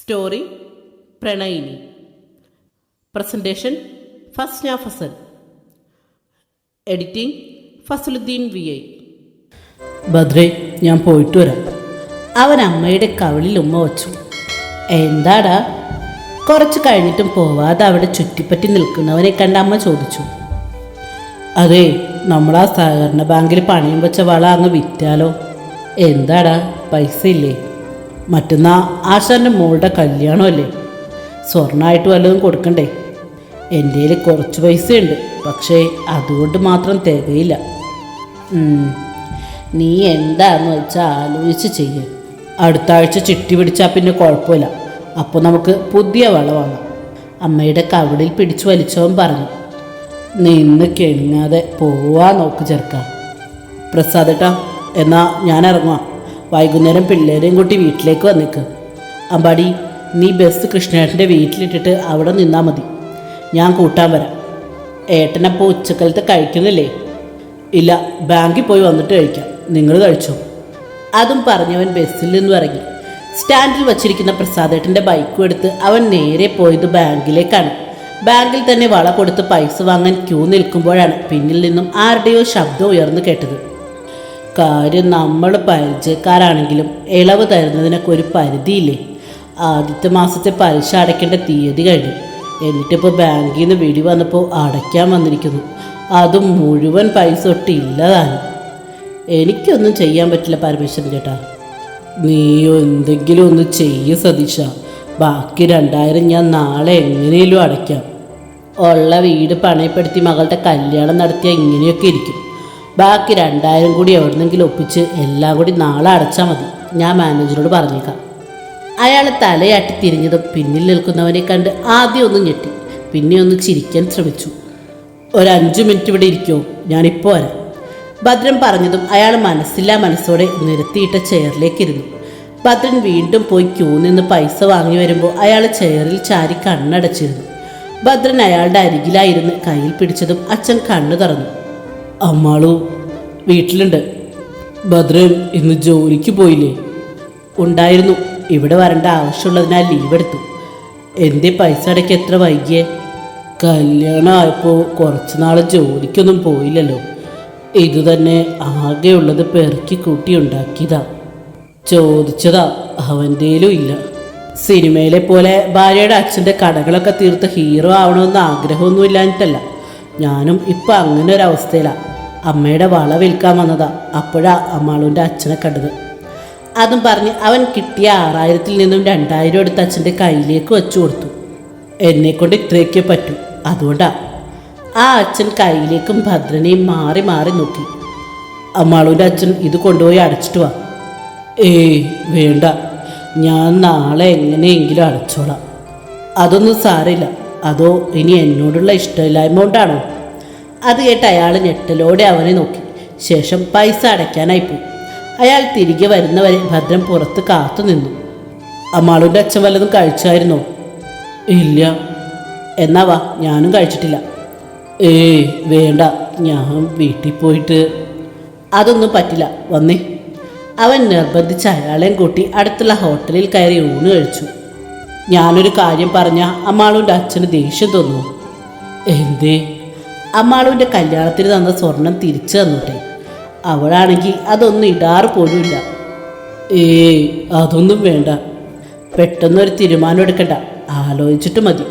Story പ്രണയിനി. Presentation Fasna Fazal editing Fazaluddin V I. ഭദ്രേ ഞാൻ പോയിട്ട് വരാം. അവൻ അമ്മയുടെ കവിളിൽ ഉമ്മ വച്ചു. എന്താടാ? കുറച്ച് കഴിഞ്ഞിട്ടും പോവാതെ അവിടെ ചുറ്റിപ്പറ്റി നിൽക്കുന്നവനെ കണ്ട അമ്മ ചോദിച്ചു. അതെ നമ്മളാ സഹകരണ ബാങ്കിൽ പണയം വെച്ച വള അങ്ങ് വിറ്റാലോ? എന്താടാ? പൈസ ഇല്ലേ മറ്റന്നാ ആശാന്റെ മോളുടെ കല്യാണമല്ലേ? സ്വർണമായിട്ട് വല്ലതും കൊടുക്കണ്ടേ? എന്റെ കയ്യിൽ കുറച്ച് പൈസയുണ്ട് പക്ഷേ അതുകൊണ്ട് മാത്രം തികയില്ല. നീ എന്താന്ന് വെച്ചാൽ ആലോചിച്ച് ചെയ്യ. അടുത്ത ആഴ്ച ചിട്ടി പിടിച്ചാൽ പിന്നെ കുഴപ്പമില്ല. അപ്പോൾ നമുക്ക് പുതിയ വള വാങ്ങാം. അമ്മയുടെ കവിളിൽ പിടിച്ചു വലിച്ചവൻ പറഞ്ഞു നിന്ന് കെണിങ്ങാതെ പോവാ നോക്ക് ചേർക്കാം പ്രസാദേട്ടാ എന്നാ ഞാൻ ഇറങ്ങാം വൈകുന്നേരം പിള്ളേരെയും കൂട്ടി വീട്ടിലേക്ക് വന്നേക്ക്. അമ്പാടി നീ ബസ് കൃഷ്ണേട്ടന്റെ വീട്ടിലിട്ടിട്ട് അവിടെ നിന്നാൽ മതി. ഞാൻ കൂട്ടാൻ വരാം. ഏട്ടനപ്പോൾ ഉച്ചക്കാലത്ത് കഴിക്കുന്നില്ലേ? ഇല്ല ബാങ്കിൽ പോയി വന്നിട്ട് കഴിക്കാം. നിങ്ങൾ കഴിച്ചോ? അതും പറഞ്ഞവൻ ബസ്സിൽ നിന്നും ഇറങ്ങി. സ്റ്റാൻഡിൽ വച്ചിരിക്കുന്ന പ്രസാദേട്ടന്റെ ബൈക്കും എടുത്ത് അവൻ നേരെ പോയത് ബാങ്കിലേക്കാണ്. ബാങ്കിൽ തന്നെ വള കൊടുത്ത് പൈസ വാങ്ങാൻ ക്യൂ നിൽക്കുമ്പോഴാണ് പിന്നിൽ നിന്നും ആരുടെയോ ശബ്ദം ഉയർന്നു കേട്ടത്. കാര്യം നമ്മൾ പരിചയക്കാരാണെങ്കിലും ഇളവ് തരുന്നതിനൊക്കെ ഒരു പരിധിയില്ലേ? ആദ്യത്തെ മാസത്തെ പലിശ അടയ്ക്കേണ്ട തീയതി കഴിഞ്ഞു. എന്നിട്ടിപ്പോൾ ബാങ്കിൽ നിന്ന് വിടി വന്നപ്പോൾ അടയ്ക്കാൻ വന്നിരിക്കുന്നു. അതും മുഴുവൻ പൈസ തൊട്ട് ഇല്ലതാണ് എനിക്കൊന്നും ചെയ്യാൻ പറ്റില്ല പരമേശ്വരൻ ചേട്ടാ. നീയോ എന്തെങ്കിലും ഒന്ന് ചെയ്യ സതീഷ. ബാക്കി രണ്ടായിരം ഞാൻ നാളെ എങ്ങനെയും അടയ്ക്കാം. ഉള്ള വീട് പണയപ്പെടുത്തി മകളുടെ കല്യാണം നടത്തിയാൽ ഇങ്ങനെയൊക്കെ ഇരിക്കും. ബാക്കി രണ്ടായിരം കൂടി എവിടെന്നെങ്കിലും ഒപ്പിച്ച് എല്ലാം കൂടി നാളെ അടച്ചാൽ മതി. ഞാൻ മാനേജറോട് പറഞ്ഞേക്കാം. അയാൾ തലയാട്ടി തിരിഞ്ഞതും പിന്നിൽ നിൽക്കുന്നവനെ കണ്ട് ആദ്യം ഒന്ന് ഞെട്ടി. പിന്നെ ഒന്ന് ചിരിക്കാൻ ശ്രമിച്ചു. ഒരു അഞ്ച് മിനിറ്റ് ഇവിടെ ഇരിക്കുമോ ഞാനിപ്പോൾ വരാം. ഭദ്രൻ പറഞ്ഞതും അയാൾ മനസ്സില്ലാ മനസ്സോടെ നിരത്തിയിട്ട ചെയറിലേക്ക് ഇരുന്നു ഭദ്രൻ വീണ്ടും പോയി ക്യൂ നിന്ന് പൈസ വാങ്ങി വരുമ്പോൾ അയാൾ ചെയറിൽ ചാരി കണ്ണടച്ചിരുന്നു. ഭദ്രൻ അയാളുടെ അരികിലായിരുന്ന് കയ്യിൽ പിടിച്ചതും അച്ഛൻ കണ്ണു തുറന്നു. അമ്മാളു വീട്ടിലുണ്ട്. ഭദ്രൻ ഇന്ന് ജോലിക്ക് പോയില്ലേ? ഉണ്ടായിരുന്നു. ഇവിടെ വരേണ്ട ആവശ്യമുള്ളതിനാൽ ലീവ് എടുത്തു. എന്റെ പൈസ അടയ്ക്ക് എത്ര വൈകിയേ? കല്യാണം ആയപ്പോൾ കുറച്ച് നാൾ ജോലിക്കൊന്നും പോയില്ലല്ലോ. ഇത് തന്നെ ആകെയുള്ളത് പെറുക്കി കൂട്ടി ഉണ്ടാക്കിയതാ. ചോദിച്ചതാ അവന്റെയിലും ഇല്ല. സിനിമയിലെ പോലെ ഭാര്യയുടെ അച്ഛന്റെ കടകളൊക്കെ തീർത്ത് ഹീറോ ആവണമെന്ന് ആഗ്രഹമൊന്നും ഇല്ലാഞ്ഞിട്ടല്ല. ഞാനും ഇപ്പം അങ്ങനെ ഒരു അവസ്ഥയിലാണ് അമ്മയുടെ വള വിൽക്കാൻ വന്നതാ. അപ്പോഴാ അമ്മാളുന്റെ അച്ഛനെ കണ്ടത്. അതും പറഞ്ഞ് അവൻ കിട്ടിയ ആറായിരത്തിൽ നിന്നും രണ്ടായിരം എടുത്ത് അച്ഛന്റെ കയ്യിലേക്ക് വെച്ചു കൊടുത്തു. എന്നെ കൊണ്ട് ഇത്രയൊക്കെ പറ്റൂ. അതുകൊണ്ടാ. ആ അച്ഛൻ കയ്യിലേക്കും ഭദ്രനെയും മാറി മാറി നോക്കി. അമ്മാളുന്റെ അച്ഛൻ ഇത് കൊണ്ടുപോയി അടച്ചിട്ട് വാ. ഏയ് വേണ്ട. ഞാൻ നാളെ എങ്ങനെയെങ്കിലും അടച്ചോളാം. അതൊന്നും സാരമില്ല. അതോ ഇനി എന്നോടുള്ള ഇഷ്ടമില്ലായ്മ കൊണ്ടാണോ? അത് കേട്ട് അയാൾ ഞെട്ടലോടെ അവനെ നോക്കി. ശേഷം പൈസ അടയ്ക്കാനായി പോയി. അയാൾ തിരികെ വരുന്നവരെ ഭദ്രം പുറത്ത് കാത്തു നിന്നു. അമ്മാളുടെ അച്ഛൻ വല്ലതും കഴിച്ചായിരുന്നോ? ഇല്ല. എന്നാ വാ ഞാനും കഴിച്ചിട്ടില്ല. ഏയ് വേണ്ട. ഞാൻ വീട്ടിൽ പോയിട്ട് അതൊന്നും പറ്റില്ല. വന്നേ. അവൻ നിർബന്ധിച്ച് അയാളെയും കൂട്ടി അടുത്തുള്ള ഹോട്ടലിൽ കയറി ഊണ് കഴിച്ചു. ഞാനൊരു കാര്യം പറഞ്ഞ അമ്മാളുവിന്റെ അച്ഛന് ദേഷ്യം തോന്നു എന്തേ? അമ്മാളുവിന്റെ കല്യാണത്തിന് തന്ന സ്വർണം തിരിച്ചു തന്നോട്ടെ. അവളാണെങ്കിൽ അതൊന്നും ഇടാറ് പോലുമില്ല. ഏ അതൊന്നും വേണ്ട. പെട്ടെന്നൊരു തീരുമാനം എടുക്കണ്ട. ആലോചിച്ചിട്ട് മതി.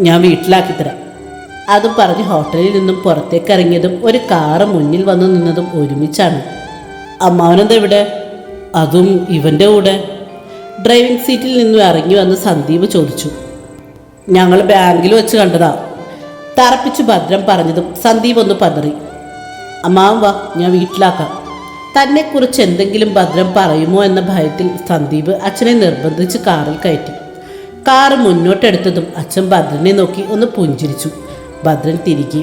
ഞാൻ വീട്ടിലാക്കി തരാം. അതും പറഞ്ഞ് ഹോട്ടലിൽ നിന്നും പുറത്തേക്ക് ഇറങ്ങിയതും ഒരു കാറ് മുന്നിൽ വന്നു നിന്നതും ഒരുമിച്ചാണ്. അമ്മാവനെന്താ ഇവിടെ? അതും ഇവന്റെ കൂടെ? ഡ്രൈവിംഗ് സീറ്റിൽ നിന്നും ഇറങ്ങി വന്ന് സന്ദീപ് ചോദിച്ചു. ഞങ്ങൾ ബാങ്കിൽ വെച്ച് കണ്ടതാ. തറപ്പിച്ച് ഭദ്രം പറഞ്ഞതും സന്ദീപ് ഒന്ന് പതറി. അമ്മാവ ഞാൻ വീട്ടിലാക്കാം. തന്നെക്കുറിച്ച് എന്തെങ്കിലും ഭദ്രം പറയുമോ എന്ന ഭയത്തിൽ സന്ദീപ് അച്ഛനെ നിർബന്ധിച്ച് കാറിൽ കയറ്റി. കാറ് മുന്നോട്ടെടുത്തതും അച്ഛൻ ഭദ്രനെ നോക്കി ഒന്ന് പുഞ്ചിരിച്ചു. ഭദ്രൻ തിരികെ.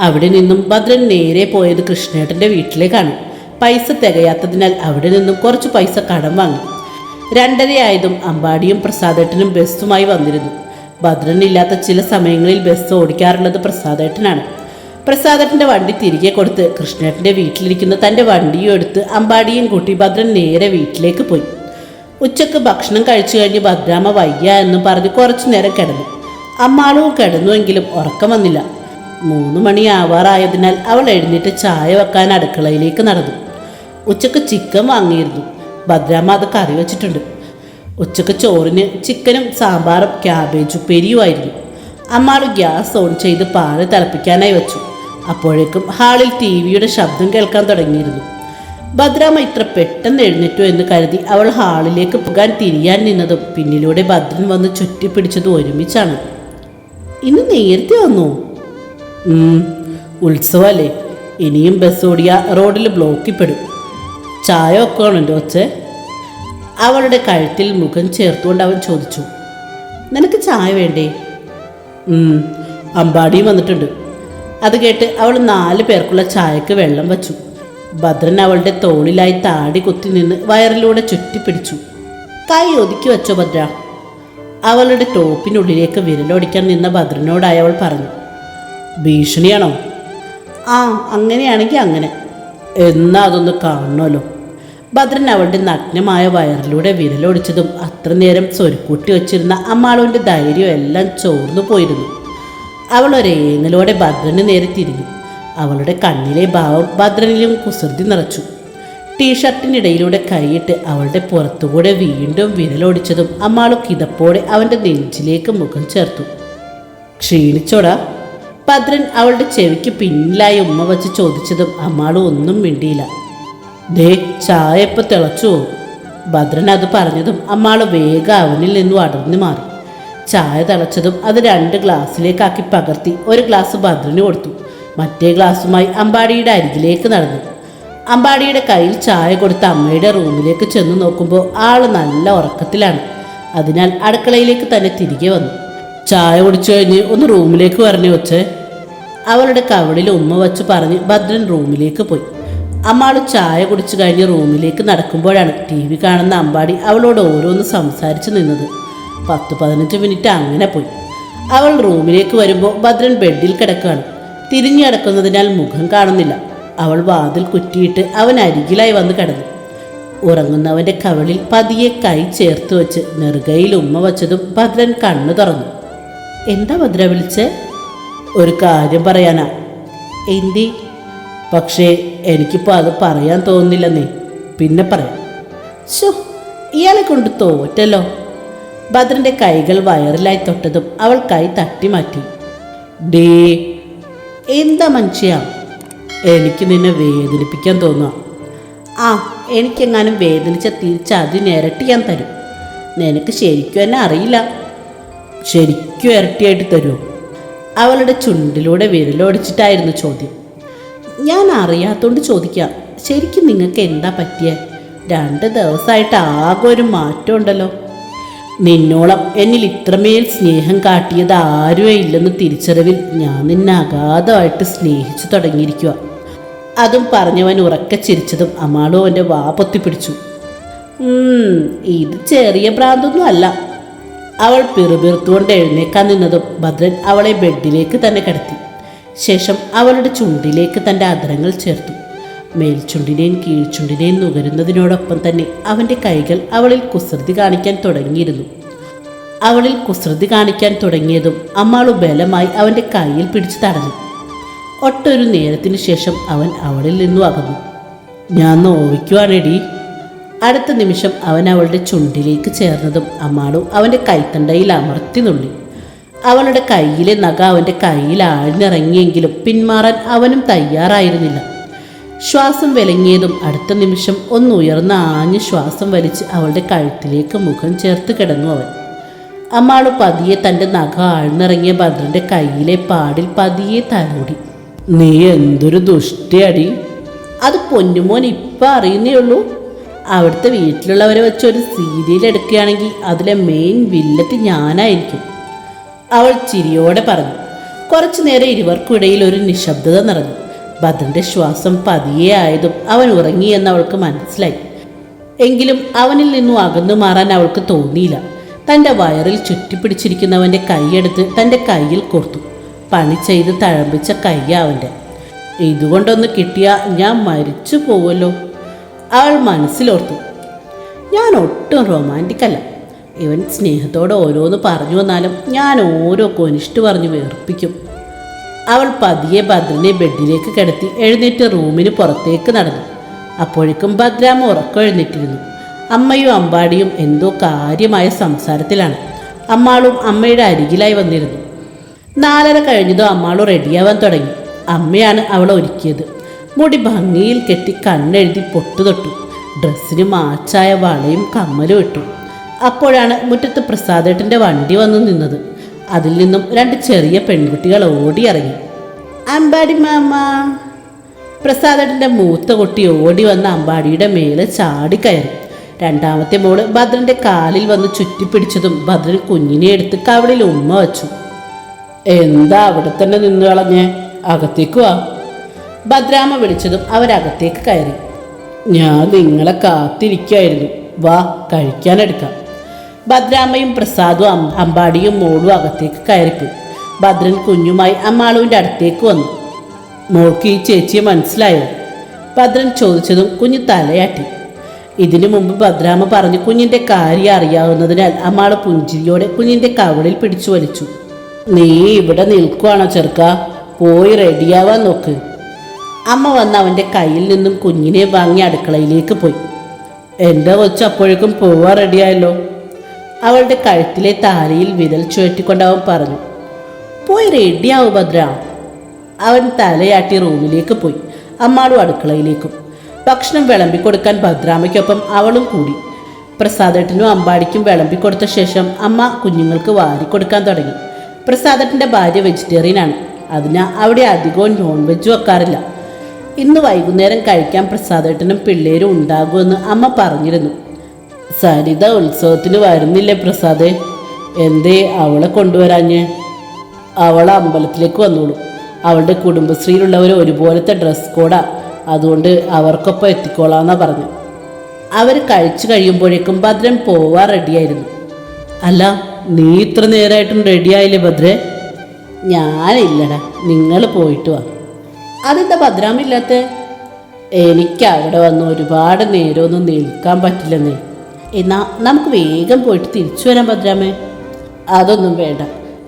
അവിടെ നിന്നും ഭദ്രൻ നേരെ പോയത് കൃഷ്ണേട്ടന്റെ വീട്ടിലേക്കാണ്. പൈസ തികയാത്തതിനാൽ അവിടെ നിന്നും കുറച്ച് പൈസ കടം വാങ്ങി. രണ്ടരയായതും അമ്പാടിയും പ്രസാദേട്ടനും ബസ്സുമായി വന്നിരുന്നു. ഭദ്രനില്ലാത്ത ചില സമയങ്ങളിൽ ബസ് ഓടിക്കാറുള്ളത് പ്രസാദേട്ടനാണ്. പ്രസാദേട്ടന്റെ വണ്ടി തിരികെ കൊടുത്ത് കൃഷ്ണേട്ടന്റെ വീട്ടിലിരിക്കുന്ന തന്റെ വണ്ടിയും എടുത്ത് അമ്പാടിയും കൂട്ടി ഭദ്രൻ നേരെ വീട്ടിലേക്ക് പോയി. ഉച്ചയ്ക്ക് ഭക്ഷണം കഴിച്ചു കഴിഞ്ഞ് ഭദ്രാമ വയ്യ എന്ന് പറഞ്ഞ് കുറച്ചു നേരം കിടന്നു. അമ്മാളവും കിടന്നുവെങ്കിലും ഉറക്കം വന്നില്ല. മൂന്ന് മണി ആവാറായതിനാൽ അവൾ എഴുന്നേറ്റ് ചായ വെക്കാൻ അടുക്കളയിലേക്ക് നടന്നു. ഉച്ചയ്ക്ക് ചിക്കൻ വാങ്ങിയിരുന്നു. ഭദ്രാമ അത് കറി വെച്ചിട്ടുണ്ട്. ഉച്ചയ്ക്ക് ചോറിന് ചിക്കനും സാമ്പാറും ക്യാബേജ് ഉപ്പേരിയുമായിരുന്നു. അമ്മാൾ ഗ്യാസ് ഓൺ ചെയ്ത് പാൽ തിളപ്പിക്കാനായി വെച്ചു. അപ്പോഴേക്കും ഹാളിൽ ടി വിയുടെ ശബ്ദം കേൾക്കാൻ തുടങ്ങിയിരുന്നു. ഭദ്രാമ്മ ഇത്ര പെട്ടെന്ന് എഴുന്നേറ്റു എന്ന് കരുതി അവൾ ഹാളിലേക്ക് പോകാൻ തിരിയാൻ നിന്നതും പിന്നിലൂടെ ഭദ്രൻ വന്ന് ചുറ്റിപ്പിടിച്ചതും ഒരുമിച്ചാണ്. ഇന്ന് നേരത്തെ വന്നു? ഉത്സവമല്ലേ ഇനിയും ബസ് ഓടിയ റോഡിൽ ബ്ലോക്കിൽ പെടും. ചായ ഒക്കെയാണല്ലോ അവളുടെ കഴുത്തിൽ മുഖം ചേർത്തുകൊണ്ട് അവൻ ചോദിച്ചു നിനക്ക് ചായ വേണ്ടേ? അമ്പാടിയും വന്നിട്ടുണ്ട്. അത് കേട്ട് അവൾ നാല് പേർക്കുള്ള ചായക്ക് വെള്ളം വച്ചു. ഭദ്രൻ അവളുടെ തോളിലായി താടി കുത്തി നിന്ന് വയറിലൂടെ ചുറ്റിപ്പിടിച്ചു. കൈ ഒതുക്കി വെച്ചോ ഭദ്ര. അവളുടെ ടോപ്പിനുള്ളിലേക്ക് വിരലോടിക്കാൻ നിന്ന ഭദ്രനോടായി അവൾ പറഞ്ഞു ഭീഷണിയാണോ? ആ അങ്ങനെയാണെങ്കിൽ അങ്ങനെ. എന്നാ അതൊന്ന് കാണണമല്ലോ ഭദ്രൻ അവളുടെ നഗ്നമായ വയറിലൂടെ വിരലൊടിച്ചതും അത്ര നേരം സ്വരുക്കൂട്ടി വച്ചിരുന്ന അമ്മാളുവിന്റെ ധൈര്യം എല്ലാം ചോർന്നു പോയിരുന്നു. അവൾ ഒരേങ്ങലോടെ ഭദ്രന് നേരെ തിരിഞ്ഞു. അവളുടെ കണ്ണിലെ ഭാവം ഭദ്രനിലും കുസൃതി നിറച്ചു. ടീഷർട്ടിനിടയിലൂടെ കൈയിട്ട് അവളുടെ പുറത്തുകൂടെ വീണ്ടും വിരലൊടിച്ചതും അമ്മാളു കിതപ്പോടെ അവന്റെ നെഞ്ചിലേക്ക് മുഖം ചേർത്തു. ക്ഷീണിച്ചോടാ. ഭദ്രൻ അവളുടെ ചെവിക്ക് പിന്നിലായി ഉമ്മ വച്ച് ചോദിച്ചതും അമ്മാൾ ഒന്നും മിണ്ടിയില്ല. ദേ ചായ ഇപ്പം തിളച്ചു ഭദ്രൻ അത് പറഞ്ഞതും അമ്മാൾ വേഗം അവനിൽ നിന്നും അടർന്നു മാറി. ചായ തിളച്ചതും അത് രണ്ട് ഗ്ലാസ്സിലേക്കാക്കി പകർത്തി ഒരു ഗ്ലാസ് ഭദ്രന് കൊടുത്തു. മറ്റേ ഗ്ലാസ്സുമായി അമ്പാടിയുടെ അരികിലേക്ക് നടന്നു. അമ്പാടിയുടെ കയ്യിൽ ചായ കൊടുത്ത അമ്മയുടെ റൂമിലേക്ക് ചെന്ന് നോക്കുമ്പോൾ ആൾ നല്ല ഉറക്കത്തിലാണ്. അതിനാൽ അടുക്കളയിലേക്ക് തന്നെ തിരികെ വന്നു. ചായ കുടിച്ചു കഴിഞ്ഞ് ഒന്ന് റൂമിലേക്ക് പറഞ്ഞു വെച്ചേ അവളുടെ കവളിൽ ഉമ്മ വച്ച് പറഞ്ഞ് ഭദ്രൻ റൂമിലേക്ക് പോയി. അമ്മാൾ ചായ കുടിച്ചു കഴിഞ്ഞ് റൂമിലേക്ക് നടക്കുമ്പോഴാണ് ടി വി കാണുന്ന അമ്പാടി അവളോട് ഓരോന്ന് സംസാരിച്ചു നിന്നത്. പത്ത് പതിനഞ്ച് മിനിറ്റ് അങ്ങനെ പോയി. അവൾ റൂമിലേക്ക് വരുമ്പോൾ ഭദ്രൻ ബെഡിൽ കിടക്കുകയാണ് തിരിഞ്ഞു കിടക്കുന്നതിനാൽ മുഖം കാണുന്നില്ല. അവൾ വാതിൽ കുറ്റിയിട്ട് അവൻ അരികിലായി വന്ന് കിടന്നു. ഉറങ്ങുന്നവന്റെ കവളിൽ പതിയെ കൈ ചേർത്ത് വെച്ച് നെറുകയിൽ ഉമ്മ വച്ചതും ഭദ്രൻ കണ്ണു തുറന്നു. എന്താ ഭദ്ര വിളിച്ച്? ഒരു കാര്യം പറയാനാ. എന്തി? പക്ഷേ എനിക്കിപ്പോൾ അത് പറയാൻ തോന്നുന്നില്ലെന്നേ. പിന്നെ പറയാം. ശോ ഇയാളെ കൊണ്ട് തോറ്റല്ലോ. ഭദ്രന്റെ കൈകൾ വയറിലായി തൊട്ടതും അവൾ കൈ തട്ടി മാറ്റി. ഡേ എന്താ മനുഷ്യ? എനിക്ക് നിന്നെ വേദനിപ്പിക്കാൻ തോന്നുക ആ എനിക്കെങ്ങാനും വേദനിച്ച തിരിച്ച് അതിനിരട്ടി ഞാൻ തരും. നിനക്ക് ശരിക്കും എന്നെ അറിയില്ല. ശരിക്കും ഇരട്ടിയായിട്ട് തരുമോ അവളുടെ ചുണ്ടിലൂടെ വിരലോടിച്ചിട്ടായിരുന്നു ചോദ്യം. ഞാൻ അറിയാത്തോണ്ട് ചോദിക്കാം. ശരിക്കും നിങ്ങൾക്ക് എന്താ പറ്റിയ? രണ്ട് ദിവസമായിട്ട് ആകെ ഒരു മാറ്റം ഉണ്ടല്ലോ. നിന്നോളം എന്നിൽ ഇത്രമേൽ സ്നേഹം കാട്ടിയത് ആരുമേ ഇല്ലെന്ന് തിരിച്ചറിവിൽ ഞാൻ നിന്നെ അഗാധമായിട്ട് സ്നേഹിച്ചു തുടങ്ങിയിരിക്കുക. അതും പറഞ്ഞവൻ ഉറക്ക ചിരിച്ചതും അമാളും അവന്റെ വാ പൊത്തിപ്പിടിച്ചു. "ഉം, ഇത് ചെറിയ ഭ്രാന്തൊന്നും അല്ല. അവൾ പിറുപിറുത്തുകൊണ്ട് എഴുന്നേക്കാൻ നിന്നതും ഭദ്രൻ അവളെ ബെഡിലേക്ക് തന്നെ കിടത്തി. ശേഷം അവളുടെ ചുണ്ടിലേക്ക് തന്റെ അധരങ്ങൾ ചേർത്തു. മേൽചുണ്ടിനെയും കീഴ്ചുണ്ടിനെയും നുകരുന്നതിനോടൊപ്പം തന്നെ അവന്റെ കൈകൾ അവളിൽ കുസൃതി കാണിക്കാൻ തുടങ്ങിയിരുന്നു. അവളിൽ കുസൃതി കാണിക്കാൻ തുടങ്ങിയതും അമ്മാളു ബലമായി അവന്റെ കൈയിൽ പിടിച്ചു തടഞ്ഞു. ഒട്ടൊരു നേരത്തിനു ശേഷം അവൻ അവളിൽ നിന്നും അകന്നു. ഞാൻ നോവിക്കുവാണെടി. അടുത്ത നിമിഷം അവൻ അവളുടെ ചുണ്ടിലേക്ക് ചേർന്നതും അമ്മാളു അവന്റെ കൈത്തണ്ടയിൽ അമർത്തി നുള്ളി. അവളുടെ കയ്യിലെ നഗ അവന്റെ കയ്യിൽ ആഴ്ന്നിറങ്ങിയെങ്കിലും പിന്മാറാൻ അവനും തയ്യാറായിരുന്നില്ല. ശ്വാസം വിലങ്ങിയതും അടുത്ത നിമിഷം ഒന്ന് ഉയർന്ന ആഞ്ഞ് ശ്വാസം വലിച്ച് അവളുടെ കഴുത്തിലേക്ക് മുഖം ചേർത്ത് കിടന്നു അവൻ. അമ്മാൾ പതിയെ തന്റെ നഖ ആഴ്ന്നിറങ്ങിയ ഭദ്രന്റെ കയ്യിലെ പാടിൽ പതിയെ തലോടി. നീ എന്തൊരു ദുഷ്ടിയടി. അത് പൊന്നുമോൻ ഇപ്പം അറിയുന്നേ ഉള്ളൂ. അവിടുത്തെ വീട്ടിലുള്ളവരെ വെച്ച് ഒരു സീരിയൽ എടുക്കുകയാണെങ്കിൽ അതിലെ മെയിൻ വില്ലത്ത് ഞാനായിരിക്കും. അവൾ ചിരിയോടെ പറഞ്ഞു. കുറച്ചു നേരം ഇരുവർക്കുമിടയിൽ ഒരു നിശബ്ദത നിറഞ്ഞു. ഭദ്രന്റെ ശ്വാസം പതിയെ ആയതും അവൻ ഉറങ്ങിയെന്ന് അവൾക്ക് മനസ്സിലായി. എങ്കിലും അവനിൽ നിന്നും അകന്നു മാറാൻ അവൾക്ക് തോന്നിയില്ല. തന്റെ വയറിൽ ചുറ്റിപ്പിടിച്ചിരിക്കുന്നവന്റെ കൈയെടുത്ത് തന്റെ കയ്യിൽ കൊടുത്തു. പണി ചെയ്ത് തഴമ്പിച്ച കയ്യ അവന്റെ ഇതുകൊണ്ടൊന്ന് കിട്ടിയാൽ ഞാൻ മരിച്ചു പോവല്ലോ അവൾ മനസ്സിലോർത്തു. ഞാൻ ഒട്ടും റൊമാന്റിക് അല്ല. ഇവൻ സ്നേഹത്തോടെ ഓരോന്ന് പറഞ്ഞു വന്നാലും ഞാൻ ഓരോ കൊനിഷ്ട് പറഞ്ഞു വേർപ്പിക്കും. അവൾ പതിയെ ഭദ്രനെ ബെഡിലേക്ക് കിടത്തി എഴുന്നേറ്റ് റൂമിന് പുറത്തേക്ക് നടന്നു. അപ്പോഴേക്കും ഭദ്രാമ ഉറക്കം എഴുന്നേറ്റിരുന്നു. അമ്മയും അമ്പാടിയും എന്തോ കാര്യമായ സംസാരത്തിലാണ്. അമ്മാളും അമ്മയുടെ അരികിലായി വന്നിരുന്നു. നാലര കഴിഞ്ഞതോ അമ്മാളും റെഡിയാവാൻ തുടങ്ങി. അമ്മയാണ് അവളെ ഒരുക്കിയത്. മുടി ഭംഗിയിൽ കെട്ടി കണ്ണെഴുതി പൊട്ടുതൊട്ടു ഡ്രസ്സിന് മാച്ചായ വളയും കമ്മലും ഇട്ടു. അപ്പോഴാണ് മുറ്റത്ത് പ്രസാദേട്ടന്റെ വണ്ടി വന്നു നിന്നത്. അതിൽ നിന്നും രണ്ട് ചെറിയ പെൺകുട്ടികൾ ഓടിയിറങ്ങി. അമ്പാടി മാമ. പ്രസാദേട്ടന്റെ മൂത്ത കുട്ടി ഓടി വന്ന അമ്പാടിയുടെ മേലെ ചാടിക്കയറി രണ്ടാമത്തെ മോൾ ഭദ്രന്റെ കാലിൽ വന്ന് ചുറ്റിപ്പിടിച്ചതും ഭദ്രൻ കുഞ്ഞിനെ എടുത്ത് കവളിൽ ഉമ്മ വച്ചു. എന്താ അവിടെ തന്നെ നിന്ന് കളഞ്ഞേ? അകത്തേക്ക് വാ. ഭദ്രാമ വിളിച്ചതും അവരകത്തേക്ക് കയറി. ഞാൻ നിങ്ങളെ കാത്തിരിക്കായിരുന്നു. വാ കഴിക്കാനെടുക്കാം. ഭദ്രാമയും പ്രസാദും അമ്പാടിയും മോളും അകത്തേക്ക് കയറിപ്പോയി. ഭദ്രൻ കുഞ്ഞുമായി അമ്മാളുവിന്റെ അടുത്തേക്ക് വന്നു. മോൾക്ക് ഈ ചേച്ചിയെ മനസ്സിലായോ? ഭദ്രൻ ചോദിച്ചതും കുഞ്ഞ് തലയാട്ടി. ഇതിനു മുമ്പ് ഭദ്രാമ പറഞ്ഞു കുഞ്ഞിന്റെ കാര്യം അറിയാവുന്നതിനാൽ അമ്മാൾ പുഞ്ചിരിയോടെ കുഞ്ഞിന്റെ കവളിൽ പിടിച്ചു വലിച്ചു. നീ ഇവിടെ നിൽക്കുവാണോ ചെറുക്ക? പോയി റെഡിയാവാൻ നോക്ക്. അമ്മ വന്ന് അവന്റെ കയ്യിൽ നിന്നും കുഞ്ഞിനെ വാങ്ങി അടുക്കളയിലേക്ക് പോയി. എന്റെ കൊച്ച് അപ്പോഴേക്കും പോവാൻ റെഡിയായല്ലോ. അവളുടെ കഴുത്തിലെ താലിയിൽ വിരൽ ചുഴറ്റിക്കൊണ്ട് അവൻ പറഞ്ഞു പോയി റെഡിയാവും ഭദ്ര. അവൻ തലയാട്ടി റൂമിലേക്ക് പോയി. അമ്മാളും അടുക്കളയിലേക്കും. ഭക്ഷണം വിളമ്പിക്കൊടുക്കാൻ ഭദ്രാമയ്ക്കൊപ്പം അവളും കൂടി. പ്രസാദേട്ടനും അമ്പാടിക്കും വിളമ്പിക്കൊടുത്ത ശേഷം അമ്മ കുഞ്ഞുങ്ങൾക്ക് വാരി കൊടുക്കാൻ തുടങ്ങി. പ്രസാദേട്ടന്റെ ഭാര്യ വെജിറ്റേറിയനാണ്. അതിനാൽ അവിടെ അധികവും നോൺ വെജ് വെക്കാറില്ല. ഇന്ന് വൈകുന്നേരം കഴിക്കാൻ പ്രസാദേട്ടനും പിള്ളേരും ഉണ്ടാകുമെന്ന് അമ്മ പറഞ്ഞിരുന്നു. സരിത ഉത്സവത്തിന് വരുന്നില്ലേ പ്രസാദേ? എന്തേ അവളെ കൊണ്ടുവരാഞ്ഞ്? അവൾ അമ്പലത്തിലേക്ക് വന്നോളൂ. അവളുടെ കുടുംബശ്രീയിലുള്ളവർ ഒരുപോലത്തെ ഡ്രസ് കോഡാ അതുകൊണ്ട് അവർക്കൊപ്പം എത്തിക്കോളാന്നാ പറഞ്ഞു. അവർ കഴിച്ചു കഴിയുമ്പോഴേക്കും ഭദ്രൻ പോവാൻ റെഡിയായിരുന്നു. അല്ല നീ ഇത്ര നേരമായിട്ടും റെഡിയായില്ലേ ഭദ്രേ? ഞാനില്ലടാ. നിങ്ങൾ പോയിട്ട് വാ. അതെന്താ ഭദ്രാമില്ലാത്ത? എനിക്ക് അവിടെ വന്ന് ഒരുപാട് നേരമൊന്നും നിൽക്കാൻ പറ്റില്ലെന്നേ. എന്നാ നമുക്ക് വേഗം പോയിട്ട് തിരിച്ചു വരാം ഭദ്രാമേ. അതൊന്നും വേണ്ട.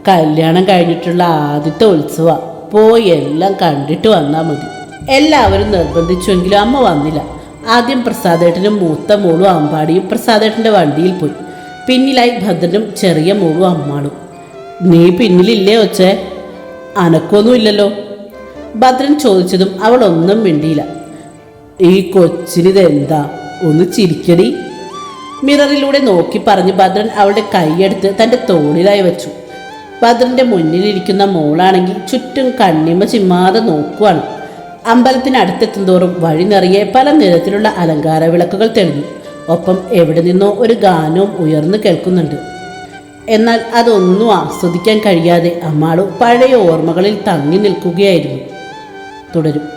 കല്യാണം കഴിഞ്ഞിട്ടുള്ള ആദ്യത്തെ ഉത്സവം. പോയി എല്ലാം കണ്ടിട്ട് വന്നാൽ മതി. എല്ലാവരും നിർബന്ധിച്ചുവെങ്കിലും അമ്മ വന്നില്ല. ആദ്യം പ്രസാദേട്ടനും മൂത്ത മോളും അമ്പാടിയും പ്രസാദേട്ടന്റെ വണ്ടിയിൽ പോയി. പിന്നിലായി ഭദ്രനും ചെറിയ മോളും അമ്മാളും. നീ പിന്നിലില്ലേ ഒച്ചേ? അനക്കൊന്നുമില്ലല്ലോ. ഭദ്രൻ ചോദിച്ചതും അവൾ ഒന്നും മിണ്ടിയില്ല. ഈ കൊച്ചിനിതെന്താ? ഒന്ന് ചിരിക്കടി. മിററിലൂടെ നോക്കി പറഞ്ഞ് ഭദ്രൻ അവളുടെ കൈയെടുത്ത് തന്റെ തോളിലായി വെച്ചു. ഭദ്രന്റെ മുന്നിലിരിക്കുന്ന മോളാണെങ്കിൽ ചുറ്റും കണ്ണിമ ചിമ്മാതെ നോക്കുവാണ്. അമ്പലത്തിനടുത്തെത്തും തോറും വഴി നിറയെ പല നിറത്തിലുള്ള അലങ്കാര വിളക്കുകൾ തെളിഞ്ഞു. ഒപ്പം എവിടെ നിന്നോ ഒരു ഗാനവും ഉയർന്നു കേൾക്കുന്നുണ്ട്. എന്നാൽ അതൊന്നും ആസ്വദിക്കാൻ കഴിയാതെ അമ്മാളു പഴയ ഓർമ്മകളിൽ തങ്ങി നിൽക്കുകയായിരുന്നു. തുടരും